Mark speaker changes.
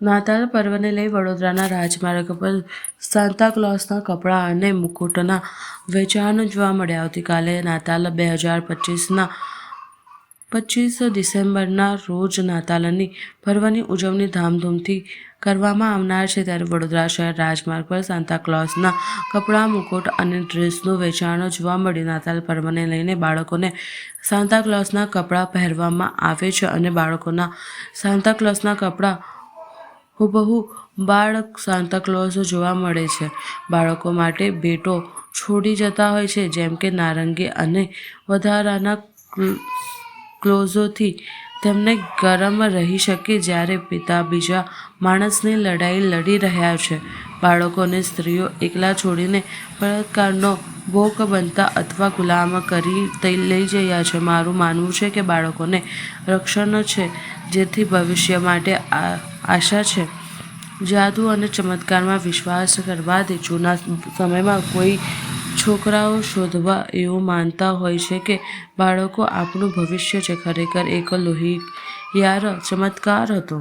Speaker 1: નાતાલ પર્વને લઈ વડોદરાના રાજમાર્ગ પર સાન્તાક્લોઝના કપડાં અને મુકુટના વેચાણ જોવા મળ્યા. આવતીકાલે નાતાલ બે હજાર પચીસના પચીસ ડિસેમ્બરના રોજ નાતાલની પર્વની ઉજવણી ધામધૂમથી કરવામાં આવનાર છે. ત્યારે વડોદરા શહેર રાજમાર્ગ પર સાન્તાક્લોઝના કપડાં, મુકુટ અને ડ્રેસનું વેચાણ જોવા મળ્યું નાતાલ પર્વને લઈને બાળકોને સાન્તાક્લોઝના કપડાં પહેરવામાં આવે છે અને બાળકોના સાન્તાક્લોઝના કપડાં હુબહુ બાળક સાંતાક્લોઝ જોવા મળે છે. બાળકો માટે ભેટો છોડી જતા હોય છે, જેમ કે નારંગી અને વધારાના ક્લ- ક્લોઝોથી તેમને ગરમ રહી શકે જ્યારે પિતા બીજા માણસની લડાઈ લડી રહ્યા છે. બાળકોને સ્ત્રીઓ એકલા છોડીને બળાત્કારનો ભોગ બનતા અથવા ગુલામ કરી લઈ રહ્યા છે. મારું માનવું છે કે બાળકોને રક્ષણ છે, જેથી ભવિષ્ય માટે આ- આશા છે. જાદુ અને ચમત્કારમાં વિશ્વાસ કરવાથી જૂના સમયમાં કોઈ છોકરાઓ શોધવા એવું માનતા હોય છે કે બાળકો આપણું ભવિષ્ય છે. ખરેખર એક લોહિયાળ ચમત્કાર હતો.